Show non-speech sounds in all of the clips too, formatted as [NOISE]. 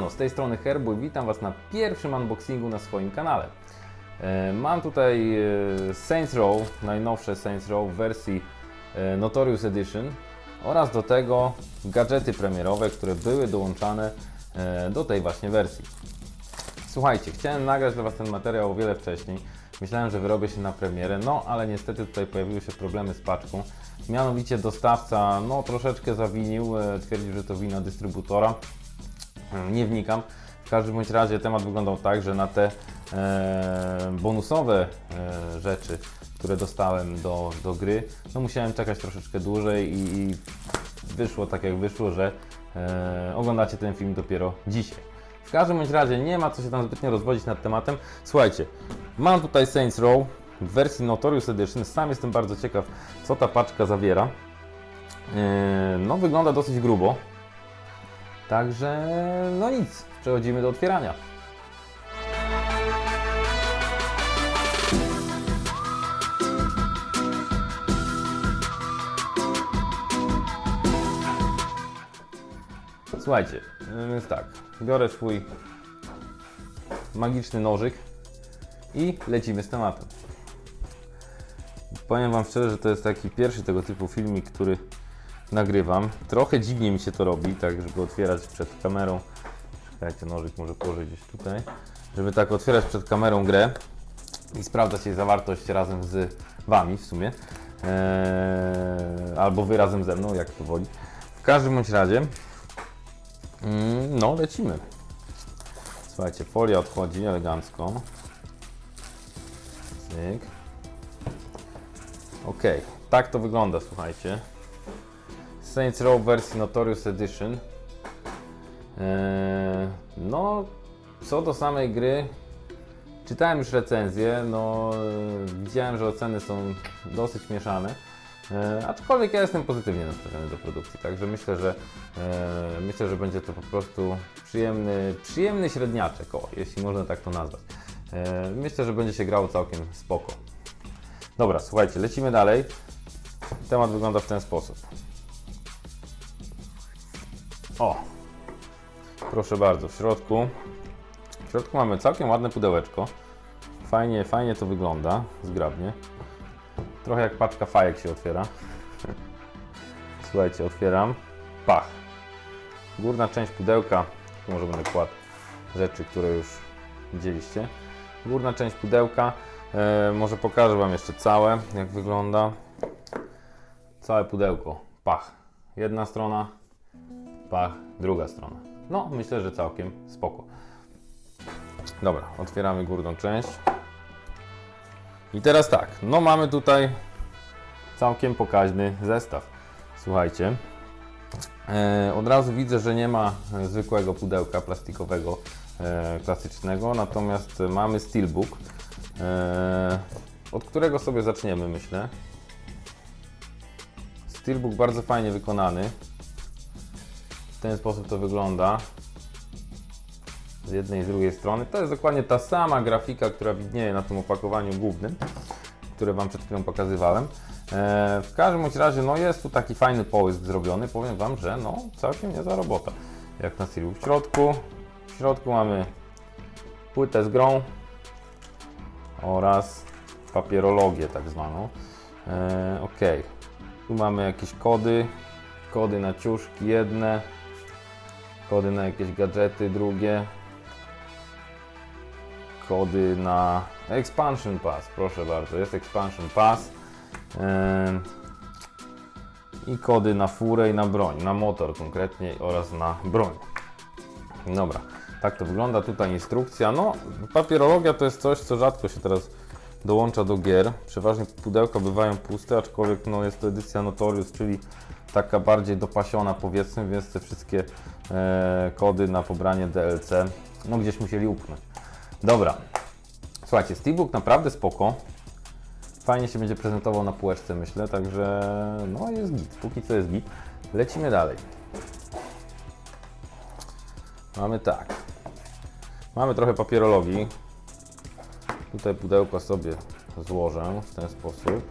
Siemano, z tej strony Herbu i witam Was na pierwszym unboxingu na swoim kanale. E, Mam tutaj e, Saints Row, najnowsze Saints Row w wersji e, Notorious Edition oraz do tego gadżety premierowe, które były dołączane do tej właśnie wersji. Słuchajcie, chciałem nagrać dla Was ten materiał o wiele wcześniej. Myślałem, że wyrobię się na premierę, no ale niestety tutaj pojawiły się problemy z paczką. Mianowicie dostawca no troszeczkę zawinił, twierdził, że to wina dystrybutora. E, Nie wnikam. W każdym bądź razie temat wyglądał tak, że na te e, bonusowe e, rzeczy, które dostałem do, do gry, no musiałem czekać troszeczkę dłużej i, i wyszło tak jak wyszło, że e, oglądacie ten film dopiero dzisiaj. W każdym bądź razie nie ma co się tam zbytnio rozwodzić nad tematem. Słuchajcie, mam tutaj Saints Row w wersji Notorious Edition. Sam jestem bardzo ciekaw, co ta paczka zawiera. E, no, wygląda dosyć grubo. Także, no nic, przechodzimy do otwierania. Słuchajcie, więc tak, biorę swój magiczny nożyk i lecimy z tematem. Powiem Wam szczerze, że to jest taki pierwszy tego typu filmik, który nagrywam. Trochę dziwnie mi się to robi, tak żeby otwierać przed kamerą. Czekajcie, nożyk może położyć gdzieś tutaj. Żeby tak otwierać przed kamerą grę i sprawdzać jej zawartość razem z Wami w sumie. Eee, albo Wy razem ze mną, jak to woli. W każdym bądź razie, mm, no lecimy. Słuchajcie, folia odchodzi elegancko. Cyk. Ok, tak to wygląda, słuchajcie. Saints Row wersji Notorious Edition. Eee, no, co do samej gry, czytałem już recenzję, no e, widziałem, że oceny są dosyć mieszane. E, aczkolwiek ja jestem pozytywnie nastawiony do produkcji, także myślę, że e, myślę, że będzie to po prostu przyjemny, przyjemny średniaczek, o, jeśli można tak to nazwać. E, myślę, że będzie się grało całkiem spoko. Dobra, słuchajcie, lecimy dalej. Temat wygląda w ten sposób. O, proszę bardzo, w środku. W środku mamy całkiem ładne pudełeczko. Fajnie, fajnie to wygląda, zgrabnie. Trochę jak paczka fajek się otwiera. [LAUGHS] Słuchajcie, otwieram. Pach. Górna część pudełka, tu może będę kładł rzeczy, które już widzieliście. Górna część pudełka, e, może pokażę Wam jeszcze całe, jak wygląda. Całe pudełko, pach. Jedna strona, pach, druga strona. No, myślę, że całkiem spoko. Dobra, otwieramy górną część. I teraz tak, no mamy tutaj całkiem pokaźny zestaw. Słuchajcie, e, od razu widzę, że nie ma zwykłego pudełka plastikowego e, klasycznego, natomiast mamy steelbook, e, od którego sobie zaczniemy, myślę. Steelbook bardzo fajnie wykonany. W ten sposób to wygląda. Z jednej i z drugiej strony. To jest dokładnie ta sama grafika, która widnieje na tym opakowaniu głównym, które Wam przed chwilą pokazywałem. E, w każdym razie, no jest tu taki fajny połysk zrobiony. Powiem Wam, że no całkiem niezła robota. Jak na stylu. W środku, w środku mamy płytę z grą oraz papierologię tak zwaną. E, ok. Tu mamy jakieś kody, kody na ciuszki jedne, kody na jakieś gadżety drugie, kody na Expansion Pass, proszę bardzo, jest Expansion Pass. I kody na furę i na broń, na motor konkretnie oraz na broń. Dobra, tak to wygląda, tutaj instrukcja, no papierologia to jest coś, co rzadko się teraz dołącza do gier, przeważnie pudełka bywają puste, aczkolwiek no, jest to edycja Notorious, czyli taka bardziej dopasiona powiedzmy, więc te wszystkie kody na pobranie DLC no gdzieś musieli upchnąć. Dobra, słuchajcie, Steelbook naprawdę spoko. Fajnie się będzie prezentował na półeczce, myślę, także no jest git, póki co jest git. Lecimy dalej. Mamy tak. Mamy trochę papierologii. Tutaj pudełko sobie złożę w ten sposób,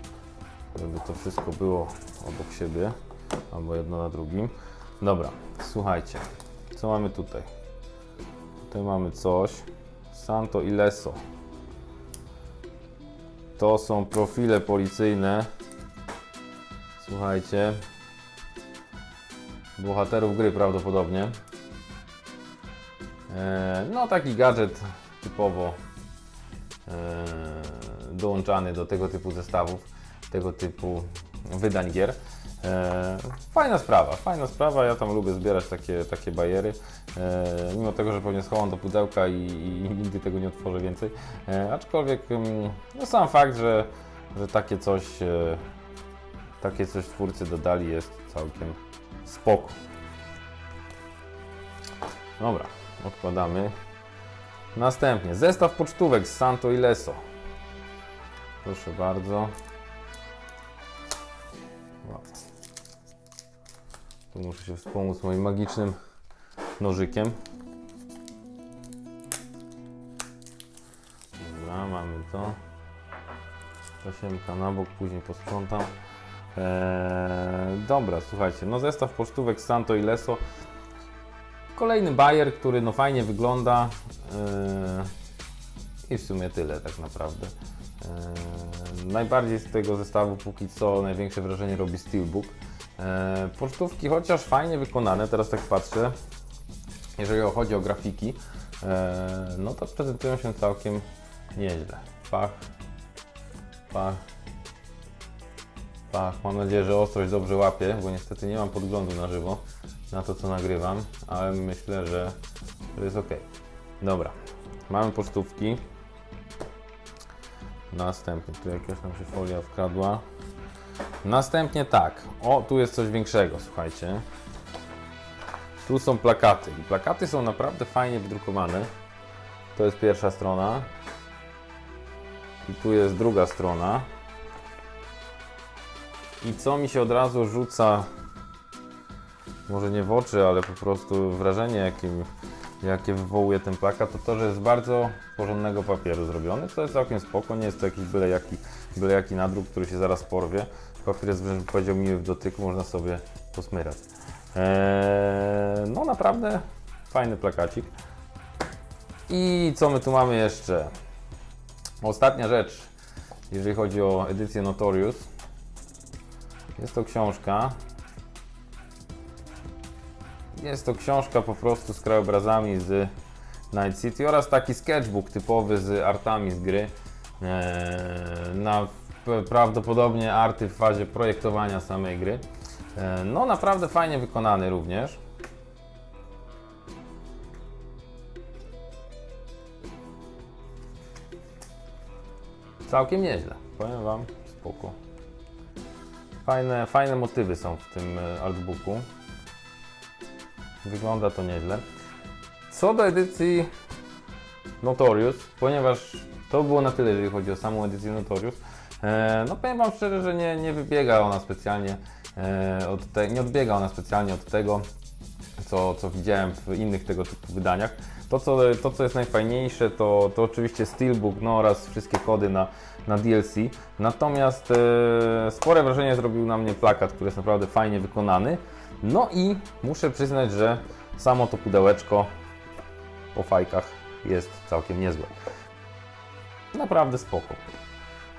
żeby to wszystko było obok siebie, albo jedno na drugim. Dobra, słuchajcie, co mamy tutaj? Tutaj mamy coś. Santo Ileso. To są profile policyjne. Słuchajcie. Bohaterów gry prawdopodobnie. E, No taki gadżet typowo e, dołączany do tego typu zestawów, tego typu wydań gier. E, Fajna sprawa, fajna sprawa, ja tam lubię zbierać takie, takie bajery, e, mimo tego, że pewnie schowam do pudełka i, i [LAUGHS] nigdy tego nie otworzę więcej, e, aczkolwiek mm, no sam fakt, że, że takie coś e, takie coś twórcy dodali jest całkiem spoko. Dobra, odkładamy. Następnie zestaw pocztówek z Santo Ileso. Proszę bardzo. Tu muszę się wspomóc moim magicznym nożykiem. Dobra, mamy to. Tasiemka na bok, później posprzątam. Eee, dobra, słuchajcie, no zestaw pocztówek Santo Ileso. Kolejny bajer, który no fajnie wygląda. Eee, I w sumie tyle tak naprawdę. Eee, najbardziej z tego zestawu póki co największe wrażenie robi Steelbook. Eee, pocztówki chociaż fajnie wykonane, teraz tak patrzę. Jeżeli chodzi o grafiki, eee, no to prezentują się całkiem nieźle. Pach, pach, pach. Mam nadzieję, że ostrość dobrze łapie, bo niestety nie mam podglądu na żywo na to, co nagrywam, ale myślę, że to jest ok. Dobra, mamy pocztówki. Następnie, tu jakaś nam się folia wkradła. Następnie tak, o, tu jest coś większego, słuchajcie. Tu są plakaty i plakaty są naprawdę fajnie wydrukowane. To jest pierwsza strona. I tu jest druga strona. I co mi się od razu rzuca, może nie w oczy, ale po prostu wrażenie, jakim, jakie wywołuje ten plakat, to to, że jest bardzo porządnego papieru zrobiony, co jest całkiem spoko, nie jest to jakiś byle jaki, byle jaki nadruk, który się zaraz porwie. Papier jest wręcz powiedział miły w dotyku, można sobie posmyrać. Eee, no naprawdę fajny plakacik. I co my tu mamy jeszcze? Ostatnia rzecz, jeżeli chodzi o edycję Notorious. Jest to książka. Jest to książka po prostu z krajobrazami z Night City oraz taki sketchbook typowy z artami z gry. Eee, Na prawdopodobnie arty w fazie projektowania samej gry. Eee, No naprawdę fajnie wykonany również. Całkiem nieźle, powiem Wam, spoko. Fajne, fajne motywy są w tym e, artbooku. Wygląda to nieźle. Co do edycji Notorious, ponieważ to było na tyle, jeżeli chodzi o samą edycję Notorious, e, no powiem Wam szczerze, że nie, nie wybiega ona specjalnie e, od te, nie odbiega ona specjalnie od tego, co, co widziałem w innych tego typu wydaniach. To, co, to, co jest najfajniejsze, to, to oczywiście Steelbook no, oraz wszystkie kody na, na DLC. Natomiast e, spore wrażenie zrobił na mnie plakat, który jest naprawdę fajnie wykonany. No i muszę przyznać, że samo to pudełeczko po fajkach jest całkiem niezłe. Naprawdę spoko.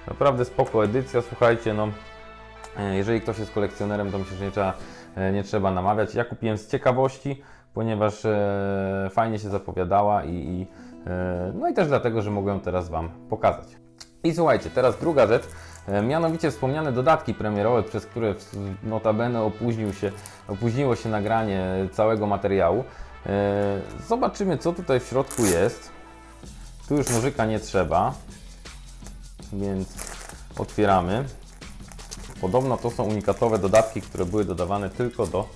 Naprawdę spoko edycja, słuchajcie, no E, Jeżeli ktoś jest kolekcjonerem, to myślę, że nie trzeba, e, nie trzeba namawiać. Ja kupiłem z ciekawości, ponieważ e, fajnie się zapowiadała i, i, e, no i też dlatego, że mogłem teraz Wam pokazać. I słuchajcie, teraz druga rzecz, mianowicie wspomniane dodatki premierowe, przez które notabene opóźnił się, opóźniło się nagranie całego materiału. E, Zobaczymy, co tutaj w środku jest. Tu już nożyka nie trzeba, więc otwieramy. Podobno to są unikatowe dodatki, które były dodawane tylko do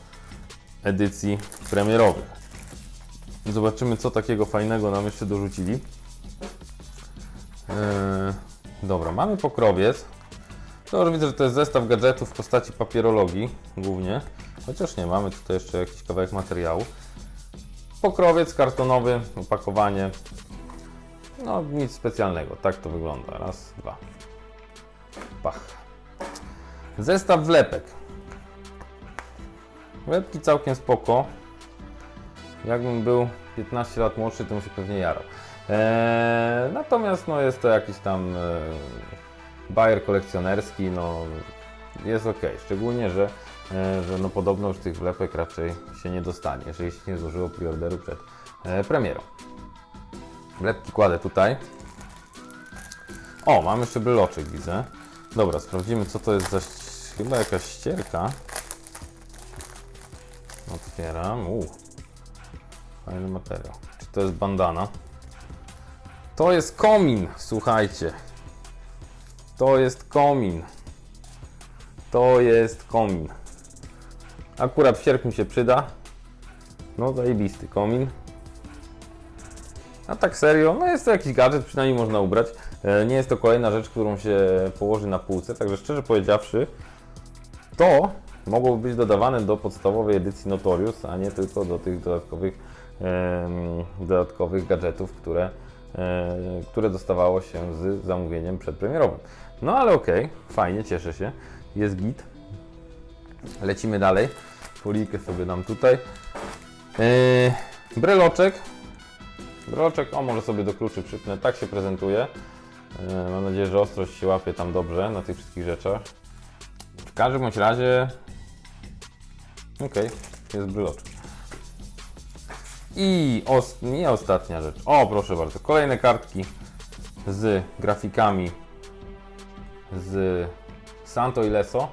edycji premierowych. Zobaczymy, co takiego fajnego nam jeszcze dorzucili. Eee, dobra, mamy pokrowiec. To już widzę, że to jest zestaw gadżetów w postaci papierologii głównie. Chociaż nie, mamy tutaj jeszcze jakiś kawałek materiału. Pokrowiec kartonowy, opakowanie. No nic specjalnego, tak to wygląda. Raz, dwa. Pach. Zestaw wlepek. Wlepki całkiem spoko. Jakbym był 15 lat młodszy, to bym się pewnie jarał. Eee, natomiast no, jest to jakiś tam e, bajer kolekcjonerski, no jest ok. Szczególnie, że, e, że no, podobno już tych wlepek raczej się nie dostanie, jeżeli się nie złożyło preorderu przed e, premierą. Wlepki kładę tutaj. O, mam jeszcze bryloczek, widzę. Dobra, sprawdzimy co to jest za... Chyba jakaś ścierka. Otwieram. Uuu. Fajny materiał. Czy to jest bandana? To jest komin, słuchajcie. To jest komin. To jest komin. Akurat w sierpniu się przyda. No zajebisty komin. A tak serio, no jest to jakiś gadżet, przynajmniej można ubrać. E, Nie jest to kolejna rzecz, którą się położy na półce, także szczerze powiedziawszy, to mogłoby być dodawane do podstawowej edycji Notorious, a nie tylko do tych dodatkowych, dodatkowych gadżetów, które, które dostawało się z zamówieniem przedpremierowym. No ale okej, fajnie, cieszę się, jest git. Lecimy dalej. Folijkę sobie dam tutaj. Yy, breloczek. Breloczek, o może sobie do kluczy przypnę, tak się prezentuje. Yy, mam nadzieję, że ostrość się łapie tam dobrze na tych wszystkich rzeczach. W każdym bądź razie. Okej, jest bryloczek. I os nie ostatnia rzecz. O, proszę bardzo, kolejne kartki z grafikami z Santo i Leso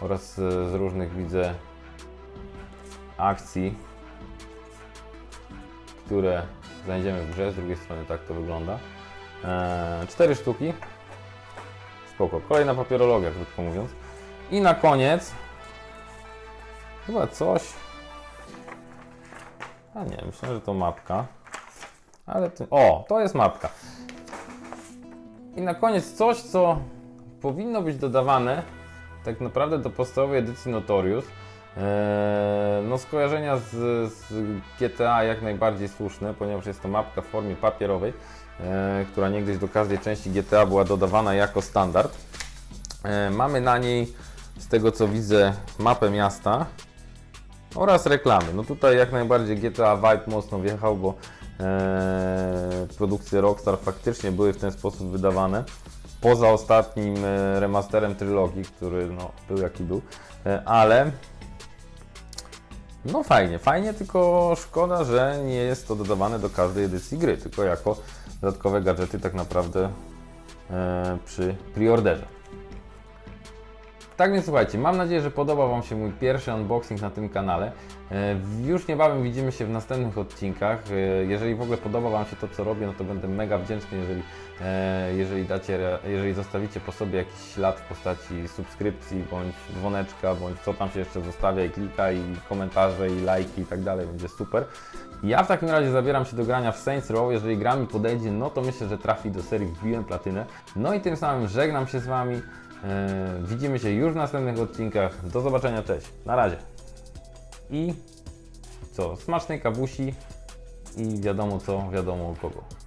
oraz z, różnych widzę akcji, które znajdziemy w grze. Z drugiej strony tak to wygląda. Eee, cztery sztuki. Spoko. Kolejna papierologia, krótko mówiąc. I na koniec chyba coś. A nie, myślę, że to mapka. Ale to... O, to jest mapka. I na koniec coś, co powinno być dodawane tak naprawdę do podstawowej edycji Notorious. Eee, no skojarzenia z, z GTA jak najbardziej słuszne, ponieważ jest to mapka w formie papierowej, eee, która niegdyś do każdej części GTA była dodawana jako standard. Eee, mamy na niej, z tego co widzę, mapę miasta oraz reklamy. No tutaj jak najbardziej GTA Vibe mocno wjechał, bo e, produkcje Rockstar faktycznie były w ten sposób wydawane. Poza ostatnim e, remasterem trylogii, który no, był jaki był, e, ale no fajnie, fajnie, tylko szkoda, że nie jest to dodawane do każdej edycji gry, tylko jako dodatkowe gadżety tak naprawdę e, przy preorderze. Tak więc słuchajcie, mam nadzieję, że podobał Wam się mój pierwszy unboxing na tym kanale. E, Już niebawem widzimy się w następnych odcinkach. E, Jeżeli w ogóle podoba Wam się to, co robię, no to będę mega wdzięczny, jeżeli, jeżeli, dacie, jeżeli zostawicie po sobie jakiś ślad w postaci subskrypcji, bądź dzwoneczka, bądź co tam się jeszcze zostawia i klika, i komentarze, i lajki i tak dalej, będzie super. Ja w takim razie zabieram się do grania w Saints Row. Jeżeli gra mi podejdzie, no to myślę, że trafi do serii Wbiłem Platynę. No i tym samym żegnam się z Wami. E, Widzimy się już w następnych odcinkach. Do zobaczenia, cześć. Na razie. I co? Smacznej kawusi i wiadomo co, wiadomo kogo.